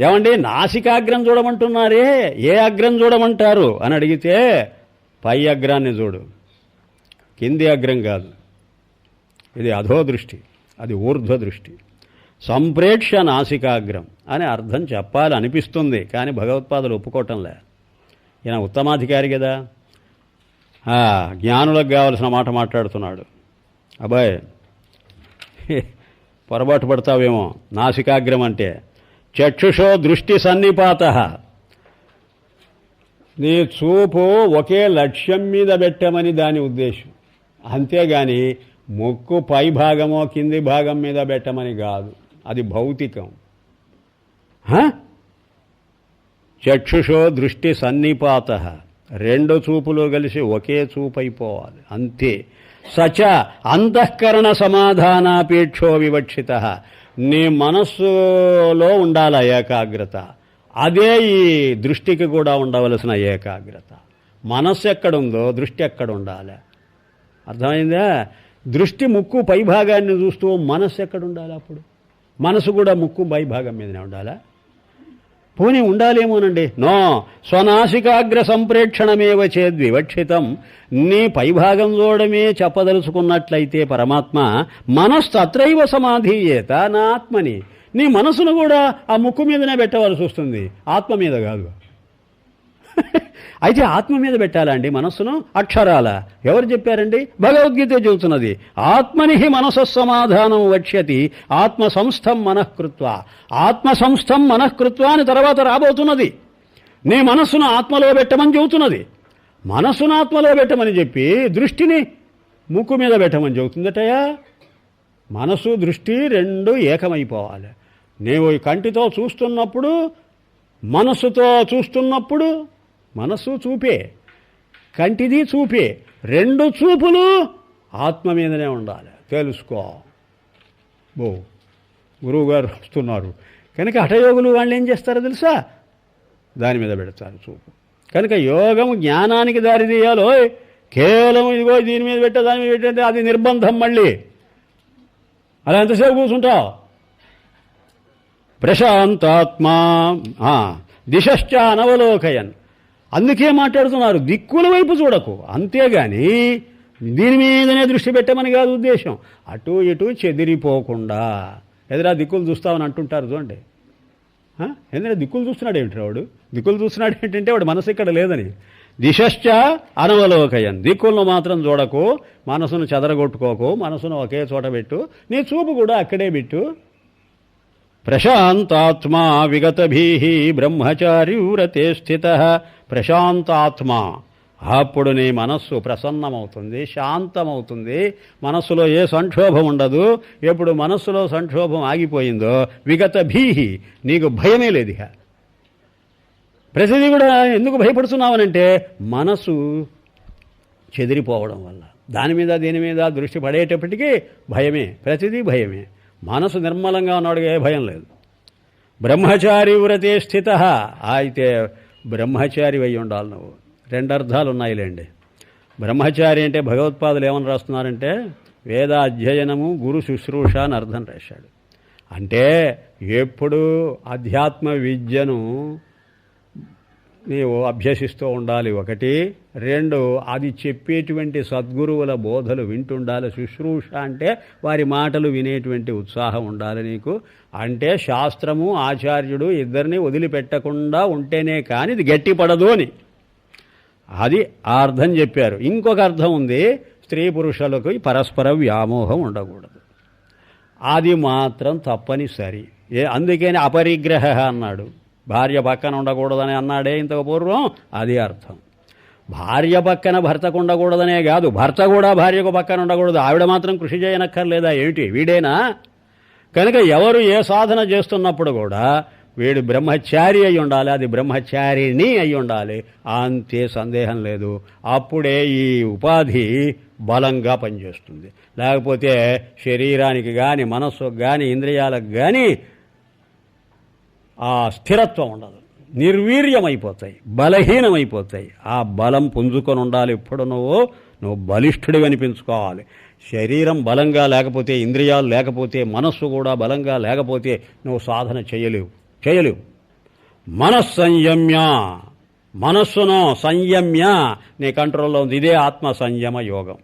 ఏమండి నాసికాగ్రం చూడమంటున్నారే? ఏ అగ్రం చూడమంటారు? అని అడిగితే పై అగ్రాన్ని చూడు. కింది అగ్రం కాదు. ఇది అధో దృష్టి అది ఊర్ధ్వ దృష్టి సంప్రేక్ష నాసికాగ్రం అని అర్థం చెప్పాలి అనిపిస్తుంది కానీ భగవత్పాదులు ఒప్పుకోవటంలే. ఈయన ఉత్తమాధికారి కదా. ఆ, జ్ఞానులకు కావలసిన మాట మాట్లాడుతున్నాడు. అబ్బాయ్ పొరపాటు పడతావేమో నాసికాగ్రం అంటే. చక్షుషో దృష్టి సన్నిపాత. నీ చూపు ఒకే లక్ష్యం మీద పెట్టమని దాని ఉద్దేశం. అంతేగాని ముక్కు పై భాగమో కింది భాగం మీద పెట్టమని కాదు. అది భౌతికం. చక్షుషో దృష్టి సన్నిపాత. రెండు చూపులు కలిసి ఒకే చూపు అయిపోవాలి అంతే. సచ అంతఃకరణ సమాధానాపేక్షో వివక్షిత. నీ మనస్సులో ఉండాల ఏకాగ్రత. అదే ఈ దృష్టికి కూడా ఉండవలసిన ఏకాగ్రత. మనస్సు ఎక్కడుందో దృష్టి ఎక్కడ ఉండాలి? అర్థమైందా? దృష్టి ముక్కు పైభాగాన్ని చూస్తూ మనస్సు ఎక్కడ ఉండాలి అప్పుడు? మనసు కూడా ముక్కు పైభాగం మీదనే ఉండాలా? పోనీ ఉండాలేమోనండి? నో. స్వనాశికాగ్ర సంప్రేక్షణమేవ చేద్వివక్షితం నీ పైభాగం చూడమే చెప్పదలుచుకున్నట్లయితే పరమాత్మ మనస్తత్రైవ సమాధీయేత నా ఆత్మని. నీ మనసును కూడా ఆ ముక్కు మీదనే పెట్టవలసి వస్తుంది. ఆత్మ మీద కాదు. అయితే ఆత్మ మీద పెట్టాలండి మనస్సును అక్షరాల. ఎవరు చెప్పారండి? భగవద్గీత చెబుతున్నది. ఆత్మని మనసు సమాధానం వక్ష్యతి. ఆత్మ సంస్థం మనఃకృత్వ. ఆత్మ సంస్థం మనఃకృత్వ అని తర్వాత రాబోతున్నది. నీ మనస్సును ఆత్మలో పెట్టమని చెబుతున్నది. మనస్సును ఆత్మలో పెట్టమని చెప్పి దృష్టిని ముక్కు మీద పెట్టమని చెబుతుందటయా మనసు దృష్టి రెండు ఏకమైపోవాలి. నీవు ఈ కంటితో చూస్తున్నప్పుడు మనస్సుతో చూస్తున్నప్పుడు మనస్సు చూపే కంటిది చూపే రెండు చూపులు ఆత్మ మీదనే ఉండాలి. తెలుసుకో. బో గురువుగారు వస్తున్నారు. కనుక హఠయోగులు వాళ్ళు ఏం చేస్తారో తెలుసా? దాని మీద పెడతారు చూపు. కనుక యోగం జ్ఞానానికి దారి తీయాలో. కేవలం ఇదిగో దీని మీద పెట్టే దాని మీద పెట్టే అది నిర్బంధం మళ్ళీ. అలా ఎంతసేపు కూర్చుంటావు? ప్రశాంతాత్మా దిశశ్చ అనవలోకయన్ అందుకే మాట్లాడుతున్నారు. దిక్కుల వైపు చూడకు. అంతేగాని దీని మీదనే దృష్టి పెట్టమని కాదు ఉద్దేశం. అటు ఇటు చెదిరిపోకుండా. ఎదురా దిక్కులు చూస్తామని అంటుంటారు చూడండి. ఎందుకంటే దిక్కులు చూస్తున్నాడు ఏమిటి వాడు దిక్కులు చూస్తున్నాడు ఏంటంటే వాడు మనసు ఇక్కడ లేదని. దిశశ్చ అనవలోకయం. దిక్కులను మాత్రం చూడకు. మనసును చెదరగొట్టుకోకు. మనసును ఒకే చోట పెట్టు. నీ చూపు కూడా అక్కడే పెట్టు. ప్రశాంతాత్మా విగతభీ బ్రహ్మచారివ్రతే స్థిత ప్రశాంతాత్మ. అప్పుడు నీ మనస్సు ప్రసన్నమవుతుంది శాంతమవుతుంది. మనస్సులో ఏ సంక్షోభం ఉండదు. ఎప్పుడు మనస్సులో సంక్షోభం ఆగిపోయిందో విగత భీహి నీకు భయమే లేదు ఇక ప్రతిదీ కూడా ఎందుకు భయపడుతున్నావనంటే మనసు చెదిరిపోవడం వల్ల. దాని మీద దీని మీద దృష్టి పడేటప్పటికీ భయమే. ప్రతిదీ భయమే. మనసు నిర్మలంగా ఉన్నాడు ఏ భయం లేదు. బ్రహ్మచారి వ్రతే స్థిత. అయితే బ్రహ్మచారి అయి ఉండాలి నువ్వు. రెండు అర్థాలు ఉన్నాయిలేండి బ్రహ్మచారి అంటే భగవత్పాదులు ఏమని రాస్తున్నారంటే వేద అధ్యయనము గురు శుశ్రూష అని అర్థం రాశాడు. అంటే ఎప్పుడు అధ్యాత్మ విద్యను నీవు అభ్యసిస్తూ ఉండాలి. ఒకటి. రెండు. అది చెప్పేటువంటి సద్గురువుల బోధలు వింటుండాలి. శుశ్రూష అంటే వారి మాటలు వినేటువంటి ఉత్సాహం ఉండాలి నీకు. అంటే శాస్త్రము ఆచార్యుడు ఇద్దరిని వదిలిపెట్టకుండా ఉంటేనే కానీ ఇది గట్టిపడదు అని. అది ఆ అర్థం చెప్పారు. ఇంకొక అర్థం ఉంది. స్త్రీ పురుషులకు పరస్పర వ్యామోహం ఉండకూడదు. అది మాత్రం తప్పనిసరి. ఏ అందుకని అపరిగ్రహ అన్నాడు. భార్య పక్కన ఉండకూడదని అన్నాడే ఇంతకు పూర్వం? అది అర్థం. భార్య పక్కన భర్తకు ఉండకూడదనే కాదు భర్త కూడా భార్యకు పక్కన ఉండకూడదు. ఆవిడ మాత్రం కృషి చేయనక్కర్లేదా ఏమిటి? వీడేనా? కనుక ఎవరు ఏ సాధన చేస్తున్నప్పుడు కూడా వీడు బ్రహ్మచారి అయి ఉండాలి అది బ్రహ్మచారిణి అయి ఉండాలి. అంతే సందేహం లేదు. అప్పుడే ఈ ఉపాధి బలంగా పనిచేస్తుంది. లేకపోతే శరీరానికి కానీ మనస్సుకు కానీ ఇంద్రియాలకు కానీ ఆ స్థిరత్వం ఉండదు. నిర్వీర్యమైపోతాయి బలహీనమైపోతాయి. ఆ బలం పుంజుకొని ఉండాలి ఇప్పుడు నువ్వు? నువ్వు బలిష్ఠుడి అనిపించుకోవాలి. శరీరం బలంగా లేకపోతే ఇంద్రియాలు లేకపోతే మనస్సు కూడా బలంగా లేకపోతే నువ్వు సాధన చేయలేవు. చేయలేవు. మనస్సంయమ్య. మనస్సును సంయమ్య. నీ కంట్రోల్లో ఉంది. ఇదే ఆత్మ సంయమ యోగం.